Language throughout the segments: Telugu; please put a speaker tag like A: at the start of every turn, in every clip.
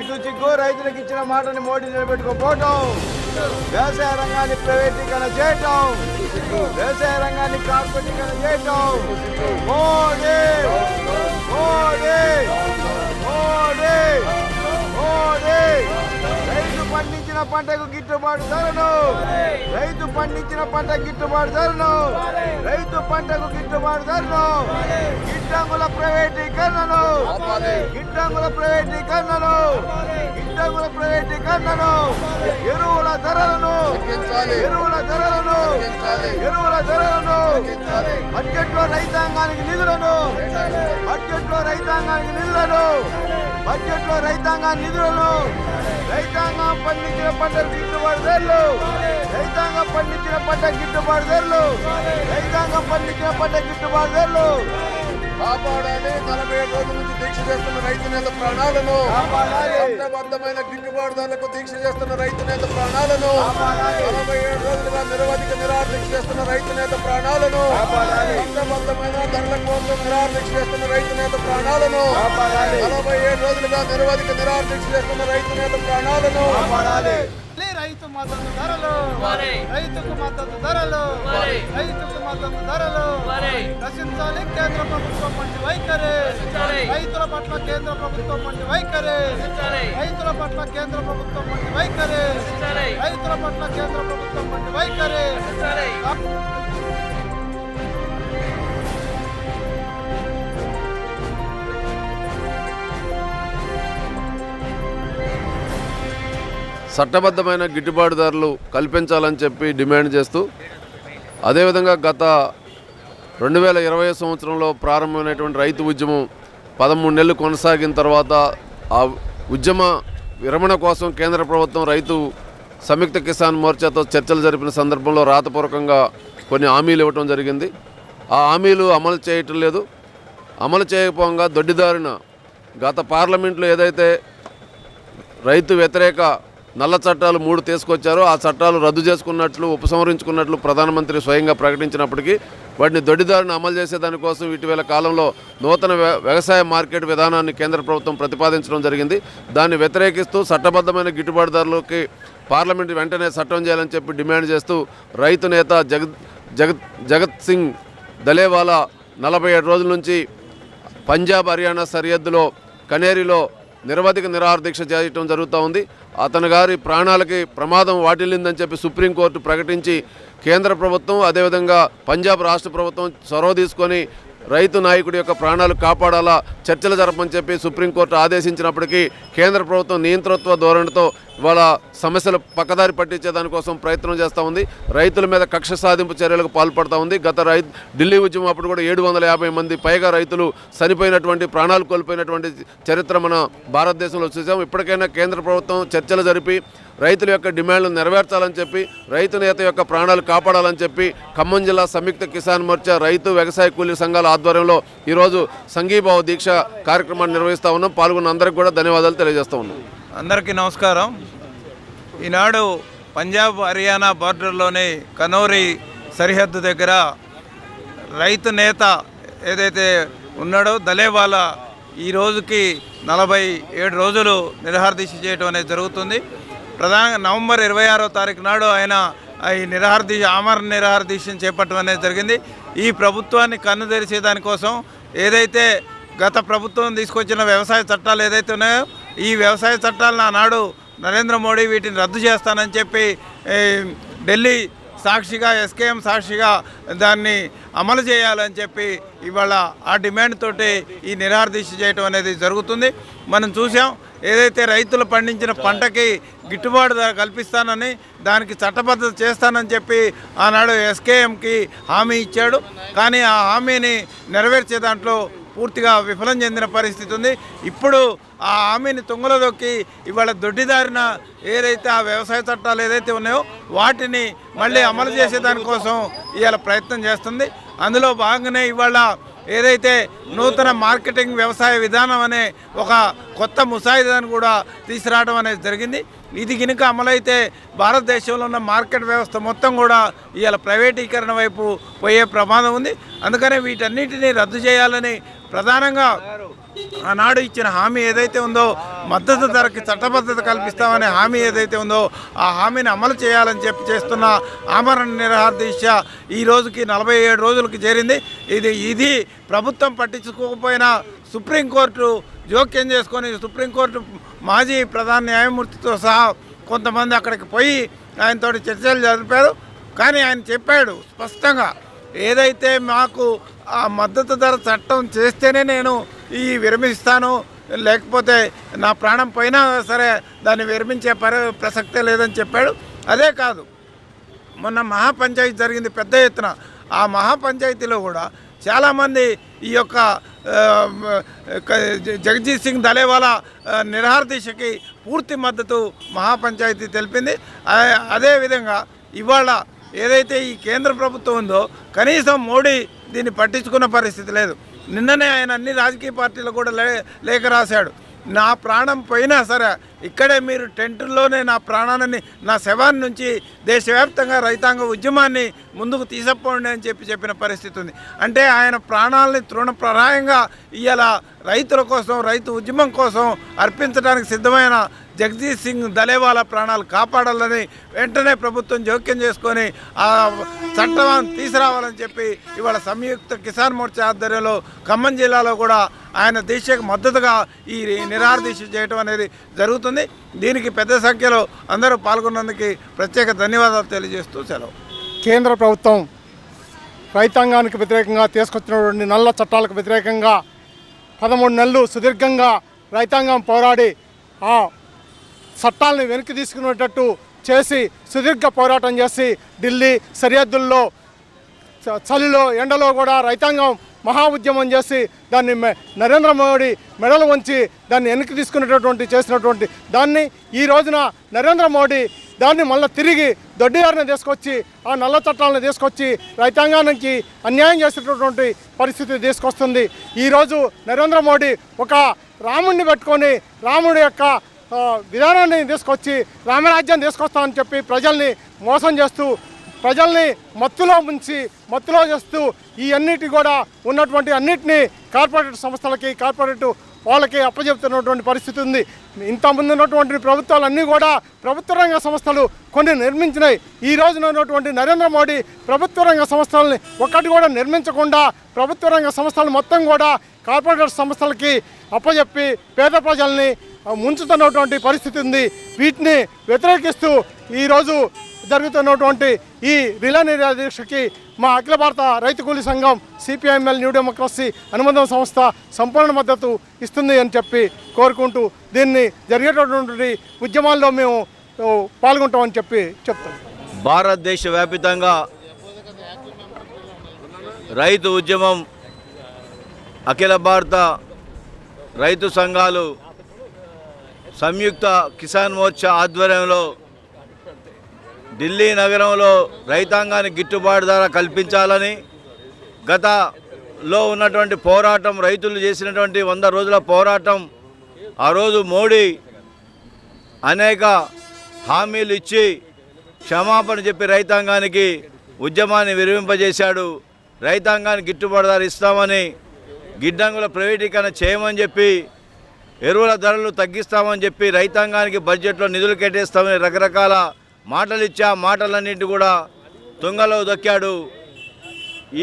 A: సిగ్గు చిగ్గు రైతులకు ఇచ్చిన మాటని మోడీ నిలబెట్టుకోపోవటం వ్యవసాయ రంగాన్ని ప్రైవేటీకరణ చేయటం. వ్యవసాయ రంగాన్ని కార్పొరేటీకరణ చేయటం. మోడీ! మోడీ! మోడీ! పండించిన పంటకు గిట్టుబాటు ధరను. రైతు పండించిన పంట గిట్టుబాటు ధరను. రైతు పంటకు గిట్టుబాటు ధరను. గిడ్డంగుల ప్రైవేటీకరణను. గిడ్డంగుల ప్రైవేటీకరణను. గిడ్డంగుల ప్రైవేటీకరణను. ఎరువుల ధరలను. ఎరువుల ధరలను. ఎరువుల ధరలను. బడ్జెట్లో రైతాంగానికి నిధులను. బడ్జెట్లో రైతాంగానికి నిధులను. బడ్జెట్లో రైతాంగానికి నిధులను రైతాంగం పండించిన పంట గిట్టుబాటు ధరలు రైతాంగం పండించిన పంట గిట్టుబాటు ధరలు రైతాంగం పండించిన పంట గిట్టుబాటు ధరలు
B: కాపాడాలి నలభై ఏడు రోజుల నుంచి దీక్ష చేస్తున్న రైతు నేత ప్రాణాలను. చట్టబద్ధమైన గిట్టుబాటు ధరలకు దీక్ష చేస్తున్న రైతు నేత ప్రాణాలను. నలభై ఏడు రోజులుగా నిరవధిక నిరాదీక్ష చేస్తున్న రైతు నేత ప్రాణాలను నిరాదీక్ష చేస్తున్న రైతు నేత ప్రాణాలను. నలభై ఏడు రోజులుగా నిరవధిక నిరాదీక్ష చేస్తున్న రైతు నేత ప్రాణాలను
C: రైతు మద్దతు ధరలు. రైతుకు మద్దతు ధరలు. రైతుకు మద్దతు ధరలు. రచించాలి కేంద్ర ప్రభుత్వం వంటి వైఖరి. రైతుల పట్ల కేంద్ర ప్రభుత్వం వంటి వైఖరి. రైతుల పట్ల కేంద్ర ప్రభుత్వం వంటి వైఖరి. రైతుల పట్ల కేంద్ర ప్రభుత్వం వంటి వైఖరి.
D: చట్టబద్ధమైన గిట్టుబాటు ధరలు కల్పించాలని చెప్పి డిమాండ్ చేస్తూ అదేవిధంగా గత రెండు వేల ఇరవై సంవత్సరంలో ప్రారంభమైనటువంటి రైతు ఉద్యమం పదమూడు నెలలు కొనసాగిన తర్వాత ఆ ఉద్యమ విరమణ కోసం కేంద్ర ప్రభుత్వం రైతు సంయుక్త కిసాన్ మోర్చాతో చర్చలు జరిపిన సందర్భంలో రాతపూర్వకంగా కొన్ని హామీలు ఇవ్వటం జరిగింది. ఆ హామీలు అమలు చేయటం లేదు. అమలు చేయకపోగా దొడ్డిదారిన గత పార్లమెంట్లో ఏదైతే రైతు వ్యతిరేక నల్ల చట్టాలు మూడు తీసుకొచ్చారో. ఆ చట్టాలు రద్దు చేసుకున్నట్లు ఉపసంహరించుకున్నట్లు ప్రధానమంత్రి స్వయంగా ప్రకటించినప్పటికీ వాటిని దొడ్డిదారిని అమలు చేసేదానికోసం ఇటీవల కాలంలో నూతన వ్యవసాయ మార్కెట్ విధానాన్ని కేంద్ర ప్రభుత్వం ప్రతిపాదించడం జరిగింది. దాన్ని వ్యతిరేకిస్తూ చట్టబద్ధమైన గిట్టుబాటుదారులకి పార్లమెంట్ వెంటనే చట్టం చేయాలని చెప్పి డిమాండ్ చేస్తూ రైతు నేత జగత్ జగత్ జగత్ సింగ్ దలేవాలా నలభై ఏడు రోజుల నుంచి పంజాబ్ హర్యానా సరిహద్దులో కనేరిలో నిరవధిక నిరాహార దీక్ష చేయటం జరుగుతూ ఉంది. అతని గారి ప్రాణాలకి ప్రమాదం వాటిల్లిందని చెప్పి సుప్రీంకోర్టు ప్రకటించి కేంద్ర ప్రభుత్వం అదేవిధంగా పంజాబ్ రాష్ట్ర ప్రభుత్వం చొరవ తీసుకొని రైతు నాయకుడి యొక్క ప్రాణాలు కాపాడాలా చర్చలు జరపని చెప్పి సుప్రీంకోర్టు ఆదేశించినప్పటికీ కేంద్ర ప్రభుత్వం నియంతృత్వ ధోరణితో వాళ్ళ సమస్యలు పక్కదారి పట్టించే దానికోసం ప్రయత్నం చేస్తూ ఉంది. రైతుల మీద కక్ష సాధింపు చర్యలకు పాల్పడతా ఉంది. గత రై ఢిల్లీ ఉద్యమం అప్పుడు కూడా ఏడు వందల యాభై మంది పైగా రైతులు చనిపోయినటువంటి ప్రాణాలు కోల్పోయినటువంటి చరిత్ర మన భారతదేశంలో చూసాం. ఇప్పటికైనా కేంద్ర ప్రభుత్వం చర్చలు జరిపి రైతుల యొక్క డిమాండ్లు నెరవేర్చాలని చెప్పి రైతు నేత యొక్క ప్రాణాలు కాపాడాలని చెప్పి ఖమ్మం జిల్లా సంయుక్త కిసాన్ మోర్చా రైతు వ్యవసాయ కూలీ సంఘాల ఆధ్వర్యంలో ఈరోజు సంఘీభావ దీక్ష కార్యక్రమాన్ని నిర్వహిస్తూ ఉన్నాం. పాల్గొన్న అందరికీ కూడా ధన్యవాదాలు తెలియజేస్తూ ఉన్నాం.
C: అందరికీ నమస్కారం. ఈనాడు పంజాబ్ హర్యానా బార్డర్లోని కనోరి సరిహద్దు దగ్గర రైతు నేత ఏదైతే ఉన్నాడో దలేవాలా ఈ రోజుకి నలభై ఏడు రోజులు నిరహారదీక్ష చేయడం అనేది జరుగుతుంది. ప్రధానంగా నవంబర్ ఇరవై ఆరో తారీఖు నాడు ఆయన ఈ నిరహారదీక్ష ఆమరణ నిరహారదీక్షను చేపట్టడం అనేది జరిగింది. ఈ ప్రభుత్వాన్ని కన్ను తెరిచే దానికోసం ఏదైతే గత ప్రభుత్వం తీసుకొచ్చిన వ్యవసాయ చట్టాలు ఏదైతే ఉన్నాయో ఈ వ్యవసాయ చట్టాలను ఆనాడు నరేంద్ర మోడీ వీటిని రద్దు చేస్తానని చెప్పి ఢిల్లీ సాక్షిగా ఎస్కేఎం సాక్షిగా దాన్ని అమలు చేయాలని చెప్పి ఇవాళ ఆ డిమాండ్ తోటి ఈ నిరార్దీశ చేయటం అనేది జరుగుతుంది. మనం చూసాం ఏదైతే రైతులు పండించిన పంటకి గిట్టుబాటు ధర కల్పిస్తానని దానికి చట్టబద్ధత చేస్తానని చెప్పి ఆనాడు ఎస్కేఎంకి హామీ ఇచ్చాడు. కానీ ఆ హామీని నెరవేర్చే దాంట్లో పూర్తిగా విఫలం చెందిన పరిస్థితి ఉంది. ఇప్పుడు ఆ హామీని తుంగలో దొక్కి ఇవాళ దొడ్డిదారిన ఏదైతే ఆ వ్యవసాయ చట్టాలు ఏదైతే ఉన్నాయో వాటిని మళ్ళీ అమలు చేసే దానికోసం ఇవాళ ప్రయత్నం చేస్తుంది. అందులో భాగంగానే ఇవాళ ఏదైతే నూతన మార్కెటింగ్ వ్యవసాయ విధానం అనే ఒక కొత్త ముసాయిదాను కూడా తీసుకురావడం అనేది జరిగింది. ఇది గినుక అమలైతే భారతదేశంలో ఉన్న మార్కెట్ వ్యవస్థ మొత్తం కూడా ఇవాళ ప్రైవేటీకరణ వైపు పోయే ప్రమాదం ఉంది. అందుకనే వీటన్నిటిని రద్దు చేయాలని ప్రధానంగా ఆనాడు ఇచ్చిన హామీ ఏదైతే ఉందో మద్దతు ధరకి చట్టబద్ధత కల్పిస్తామనే హామీ ఏదైతే ఉందో ఆ హామీని అమలు చేయాలని చెప్పి చేస్తున్న ఆమరణ నిరాహార దీక్ష ఈ రోజుకి నలభై ఏడు రోజులకి చేరింది. ఇది ఇది ప్రభుత్వం పట్టించుకోకపోయినా సుప్రీంకోర్టు జోక్యం చేసుకొని సుప్రీంకోర్టు మాజీ ప్రధాన న్యాయమూర్తితో సహా కొంతమంది అక్కడికి పోయి ఆయనతోటి చర్చలు జరిపారు. కానీ ఆయన చెప్పాడు స్పష్టంగా ఏదైతే మాకు ఆ మద్దతు ధర చట్టం చేస్తేనే నేను ఈ విరమిస్తాను. లేకపోతే నా ప్రాణం పోయినా సరే దాన్ని విరమించే పరి ప్రసక్తే లేదని చెప్పాడు. అదే కాదు మొన్న మహాపంచాయతీ జరిగింది పెద్ద ఎత్తున. ఆ మహాపంచాయతీలో కూడా చాలామంది ఈ యొక్క జగజీత్ సింగ్ దళేవాలా ఆ, నిరహార దీక్షకి పూర్తి మద్దతు మహాపంచాయతీ తెలిపింది. అదేవిధంగా ఇవాళ ఏదైతే ఈ కేంద్ర ప్రభుత్వం ఉందో కనీసం మోడీ దీన్ని పట్టించుకున్న పరిస్థితి లేదు. నిన్ననే ఆయన అన్ని రాజకీయ పార్టీలు కూడా లే లేఖ రాశాడు. నా ప్రాణం పోయినా సరే ఇక్కడే మీరు టెంటుల్లోనే నా ప్రాణాన్ని నా శవాన్ని నుంచి దేశవ్యాప్తంగా రైతాంగ ఉద్యమాన్ని ముందుకు తీసుకుపోండి అని చెప్పి చెప్పిన పరిస్థితి ఉంది. అంటే ఆయన ప్రాణాలని తృణప్రాయంగా ఇవాళ రైతుల కోసం రైతు ఉద్యమం కోసం అర్పించడానికి సిద్ధమైన జగదీష్ సింగ్ దలేవాల ప్రాణాలు కాపాడాలని వెంటనే ప్రభుత్వం జోక్యం చేసుకొని ఆ చట్టం తీసుకురావాలని చెప్పి ఇవాళ సంయుక్త కిసాన్ మోర్చా ఆధ్వర్యంలో ఖమ్మం జిల్లాలో కూడా ఆయన దీక్షకు మద్దతుగా ఈ నిరాహార చేయటం చేయడం అనేది జరుగుతుంది. దీనికి పెద్ద సంఖ్యలో అందరూ పాల్గొన్నందుకు ప్రత్యేక ధన్యవాదాలు తెలియజేస్తూ సెలవు.
E: కేంద్ర ప్రభుత్వం రైతాంగానికి వ్యతిరేకంగా తీసుకొచ్చినటువంటి నల్ల చట్టాలకు వ్యతిరేకంగా పదమూడు నెలలు సుదీర్ఘంగా రైతాంగం పోరాడి ఆ చట్టాలను వెనక్కి తీసుకునేటట్టు చేసి సుదీర్ఘ పోరాటం చేసి ఢిల్లీ సరిహద్దుల్లో చ- చలిలో ఎండలో కూడా రైతాంగం మహా ఉద్యమం చేసి దాన్ని మె- నరేంద్ర మోడీ మెడలు వంచి దాన్ని వెనక్కి తీసుకునేటటువంటి చేసినటువంటి దాన్ని ఈ రోజున నరేంద్ర మోడీ దాన్ని మళ్ళీ తిరిగి దొడ్డిదారిని తీసుకొచ్చి ఆ నల్ల చట్టాలను తీసుకొచ్చి రైతాంగానికి అన్యాయం చేసేటటువంటి పరిస్థితి తీసుకొస్తుంది. ఈరోజు నరేంద్ర మోడీ ఒక రాముడిని పెట్టుకొని రాముడి యొక్క విధానాన్ని తీసుకొచ్చి రామరాజ్యాన్ని తీసుకొస్తామని చెప్పి ప్రజల్ని మోసం చేస్తూ ప్రజల్ని మత్తులో ముంచి మత్తులో చేస్తూ ఈ అన్నిటి కూడా ఉన్నటువంటి అన్నిటినీ కార్పొరేట్ సంస్థలకి కార్పొరేట్ వాళ్ళకి అప్పచెప్తున్నటువంటి పరిస్థితి ఉంది. ఇంతకుముందు ఉన్నటువంటి ప్రభుత్వాలు అన్నీ కూడా ప్రభుత్వ రంగ సంస్థలు కొన్ని నిర్మించినాయి. ఈ రోజున ఉన్నటువంటి నరేంద్ర మోడీ ప్రభుత్వ రంగ సంస్థలని ఒక్కటి కూడా నిర్మించకుండా ప్రభుత్వ రంగ సంస్థలు మొత్తం కూడా కార్పొరేట్ సంస్థలకి అప్పచెప్పి పేద ప్రజల్ని ముంచుతున్నటువంటి పరిస్థితి ఉంది. వీటిని వ్యతిరేకిస్తూ ఈరోజు జరుగుతున్నటువంటి ఈ రిలే నిరాదీక్షకి మా అఖిల భారత రైతు కూలీ సంఘం సిపిఐఎంఎల్ న్యూ డెమోక్రసీ అనుబంధం సంస్థ సంపూర్ణ మద్దతు ఇస్తుంది అని చెప్పి కోరుకుంటూ దీన్ని జరిగేటటువంటి ఉద్యమాల్లో మేము పాల్గొంటామని చెప్పి చెప్తాం.
A: భారతదేశ వ్యాపితంగా రైతు ఉద్యమం అఖిల భారత రైతు సంఘాలు సంయుక్త కిసాన్ మోర్చా ఆధ్వర్యంలో ఢిల్లీ నగరంలో రైతాంగానికి గిట్టుబాటు ధర కల్పించాలని గతలో ఉన్నటువంటి పోరాటం రైతులు చేసినటువంటి వంద రోజుల పోరాటం ఆ రోజు మోడీ అనేక హామీలు ఇచ్చి క్షమాపణ చెప్పి రైతాంగానికి ఉద్యమాన్ని విరమింపజేశాడు రైతాంగానికి గిట్టుబాటు ధర ఇస్తామని గిడ్డంగుల ప్రైవేటీకరణ చేయమని చెప్పి ఎరువుల ధరలు తగ్గిస్తామని చెప్పి రైతాంగానికి బడ్జెట్లో నిధులు కేటాయిస్తామని రకరకాల మాటలు ఇచ్చా మాటలన్నింటి కూడా తుంగలో దొక్కాడు.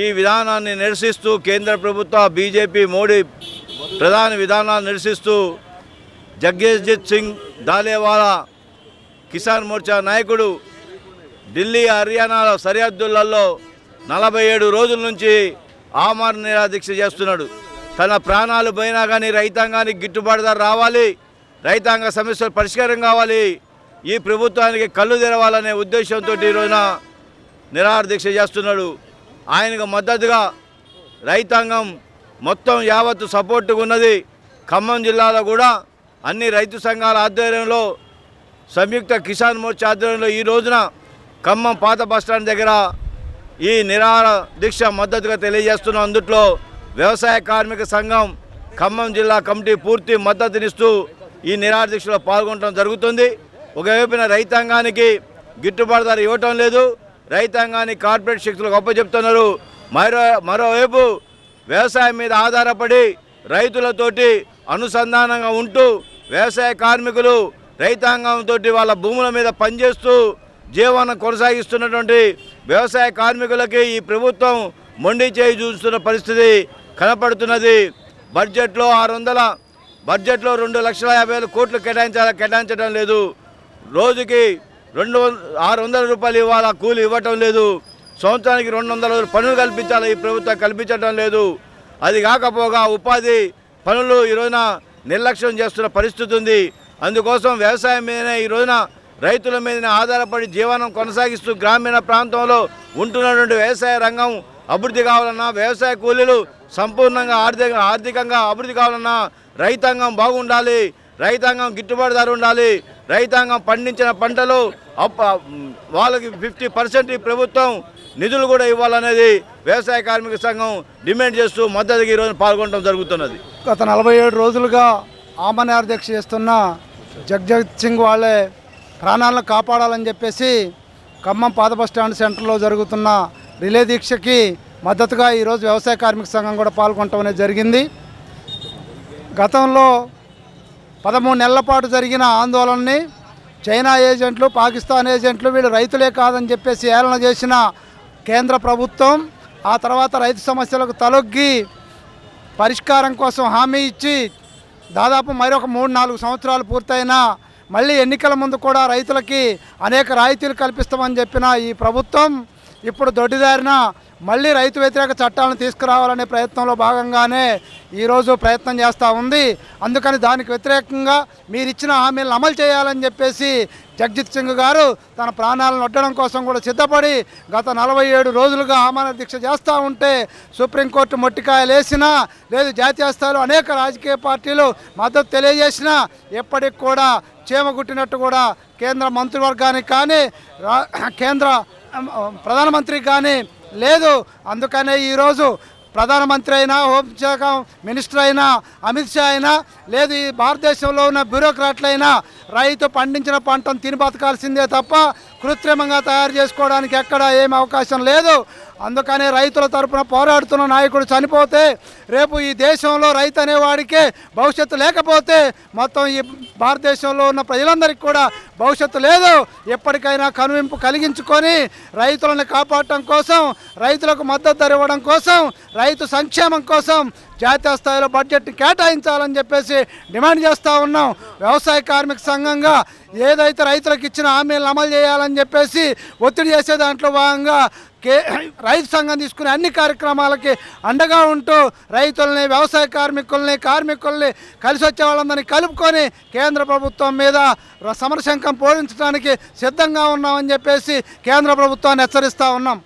A: ఈ విధానాన్ని నిరసిస్తూ కేంద్ర ప్రభుత్వ బీజేపీ మోడీ ప్రధాన విధానాన్ని నిరసిస్తూ జగ్జీత్ సింగ్ దాలేవాలా కిసాన్ మోర్చా నాయకుడు ఢిల్లీ హర్యానాల సరిహద్దులలో నలభై ఏడు రోజుల నుంచి ఆమరణ నిరాదీక్ష చేస్తున్నాడు. తన ప్రాణాలు పోయినా కానీ రైతాంగానికి గిట్టుబాటు ధర రావాలి. రైతాంగ సమస్యలు పరిష్కారం కావాలి. ఈ ప్రభుత్వానికి కళ్ళు తెరవాలనే ఉద్దేశంతో ఈ రోజున నిరాహార దీక్ష చేస్తున్నాడు. ఆయనకు మద్దతుగా రైతాంగం మొత్తం యావత్తు సపోర్టుగా ఉన్నది. ఖమ్మం జిల్లాలో కూడా అన్ని రైతు సంఘాల ఆధ్వర్యంలో సంయుక్త కిసాన్ మోర్చా ఆధ్వర్యంలో ఈ రోజున ఖమ్మం పాత బస్టాండ్ దగ్గర ఈ నిరాహార దీక్ష మద్దతుగా తెలియజేస్తున్న. అందుట్లో వ్యవసాయ కార్మిక సంఘం ఖమ్మం జిల్లా కమిటీ పూర్తి మద్దతునిస్తూ ఈ నిరాదీక్షలో పాల్గొనడం జరుగుతుంది. ఒకవైపున రైతాంగానికి గిట్టుబాటు ధర ఇవ్వటం లేదు. రైతాంగానికి కార్పొరేట్ శక్తులకు అప్పచెప్తున్నారు. మరో మరోవైపు వ్యవసాయం మీద ఆధారపడి రైతులతోటి అనుసంధానంగా ఉంటూ వ్యవసాయ కార్మికులు రైతాంగంతో వాళ్ళ భూముల మీద పనిచేస్తూ జీవనం కొనసాగిస్తున్నటువంటి వ్యవసాయ కార్మికులకి ఈ ప్రభుత్వం మొండి చేయి చూస్తున్న పరిస్థితి కనపడుతున్నది. బడ్జెట్లో ఆరు వందల బడ్జెట్లో రెండు లక్షల యాభై వేల కోట్లు కేటాయించాల కేటాయించడం లేదు. రోజుకి రెండు ఆరు వందల రూపాయలు ఇవ్వాలా కూలి ఇవ్వటం లేదు. సంవత్సరానికి రెండు వందల పనులు కల్పించాలి ఈ ప్రభుత్వం కల్పించడం లేదు. అది కాకపోగా ఉపాధి పనులు ఈ రోజున నిర్లక్ష్యం చేస్తున్న పరిస్థితి ఉంది. అందుకోసం వ్యవసాయం మీదనే ఈ రోజున రైతుల మీదనే ఆధారపడి జీవనం కొనసాగిస్తూ గ్రామీణ ప్రాంతంలో ఉంటున్నటువంటి వ్యవసాయ రంగం అభివృద్ధి కావాలన్నా వ్యవసాయ కూలీలు సంపూర్ణంగా ఆర్థిక ఆర్థికంగా అభివృద్ధి కావాలన్నా రైతాంగం బాగుండాలి. రైతాంగం గిట్టుబాటు ధర ఉండాలి. రైతాంగం పండించిన పంటలు అప్ప వాళ్ళకి ఫిఫ్టీ పర్సెంట్ ఈ ప్రభుత్వం నిధులు కూడా ఇవ్వాలనేది వ్యవసాయ కార్మిక సంఘం డిమాండ్ చేస్తూ మద్దతుగా ఈరోజు పాల్గొనడం జరుగుతున్నది.
B: గత నలభై ఏడు రోజులుగా ఆమని అధ్యక్ష చేస్తున్న జగ్జగత్ సింగ్ వాళ్ళే ప్రాణాలను కాపాడాలని చెప్పేసి ఖమ్మం పాత బస్ స్టాండ్ సెంటర్లో జరుగుతున్న రిలే దీక్షకి మద్దతుగా ఈరోజు వ్యవసాయ కార్మిక సంఘం కూడా పాల్గొనటం అనేది జరిగింది. గతంలో పదమూడు నెలల పాటు జరిగిన ఆందోళనని చైనా ఏజెంట్లు పాకిస్తాన్ ఏజెంట్లు వీళ్ళు రైతులే కాదని చెప్పేసి ఏలన చేసిన కేంద్ర ప్రభుత్వం ఆ తర్వాత రైతు సమస్యలకు తలొగ్గి పరిష్కారం కోసం హామీ ఇచ్చి దాదాపు మరొక మూడు నాలుగు సంవత్సరాలు పూర్తయినా మళ్ళీ ఎన్నికల ముందు కూడా రైతులకి అనేక రాయితీలు కల్పిస్తామని చెప్పిన ఈ ప్రభుత్వం ఇప్పుడు దొడ్డిదారిన మళ్ళీ రైతు వ్యతిరేక చట్టాలను తీసుకురావాలనే ప్రయత్నంలో భాగంగానే ఈరోజు ప్రయత్నం చేస్తూ ఉంది. అందుకని దానికి వ్యతిరేకంగా మీరు ఇచ్చిన హామీలను అమలు చేయాలని చెప్పేసి జగ్జిత్ సింగ్ గారు తన ప్రాణాలను ఒడ్డడం కోసం కూడా సిద్ధపడి గత నలభై ఏడు రోజులుగా ఆమరణ దీక్ష చేస్తూ ఉంటే సుప్రీంకోర్టు మొట్టికాయలేసినా లేదు జాతీయ స్థాయిలో అనేక రాజకీయ పార్టీలు మద్దతు తెలియజేసినా ఎప్పటికి కూడా చేమగుట్టినట్టు కూడా కేంద్ర మంత్రివర్గానికి కానీ కేంద్ర ప్రధానమంత్రి కానీ లేదు. అందుకనే ఈరోజు ప్రధానమంత్రి అయినా హోంశాఖ మినిస్టర్ అయినా అమిత్ షా అయినా లేదు ఈ భారతదేశంలో ఉన్న బ్యూరోక్రాట్లైనా రైతు పండించిన పంటను తిని బతకాల్సిందే తప్ప కృత్రిమంగా తయారు చేసుకోవడానికి ఎక్కడ ఏమి అవకాశం లేదు. అందుకనే రైతుల తరపున పోరాడుతున్న నాయకుడు చనిపోతే రేపు ఈ దేశంలో రైతు అనేవాడికే భవిష్యత్తు లేకపోతే మొత్తం ఈ భారతదేశంలో ఉన్న ప్రజలందరికీ కూడా భవిష్యత్తు లేదు. ఎప్పటికైనా కనువింపు కలిగించుకొని రైతులను కాపాడటం కోసం రైతులకు మద్దతు ధర ఇవ్వడం కోసం రైతు సంక్షేమం కోసం జాతీయ స్థాయిలో బడ్జెట్ కేటాయించాలని చెప్పేసి డిమాండ్ చేస్తూ ఉన్నాం. వ్యవసాయ కార్మిక సంఘంగా ఏదైతే రైతులకు ఇచ్చిన హామీలను అమలు చేయాలని చెప్పేసి ఒత్తిడి చేసే దాంట్లో భాగంగా కే రైతు సంఘం తీసుకునే అన్ని కార్యక్రమాలకి అండగా ఉంటూ రైతుల్ని వ్యవసాయ కార్మికుల్ని కార్మికుల్ని కలిసి వచ్చే వాళ్ళందరినీ కలుపుకొని కేంద్ర ప్రభుత్వం మీద ర- సమరశంఖం పోషించడానికి సిద్ధంగా ఉన్నామని చెప్పేసి కేంద్ర ప్రభుత్వాన్ని హెచ్చరిస్తూ ఉన్నాం.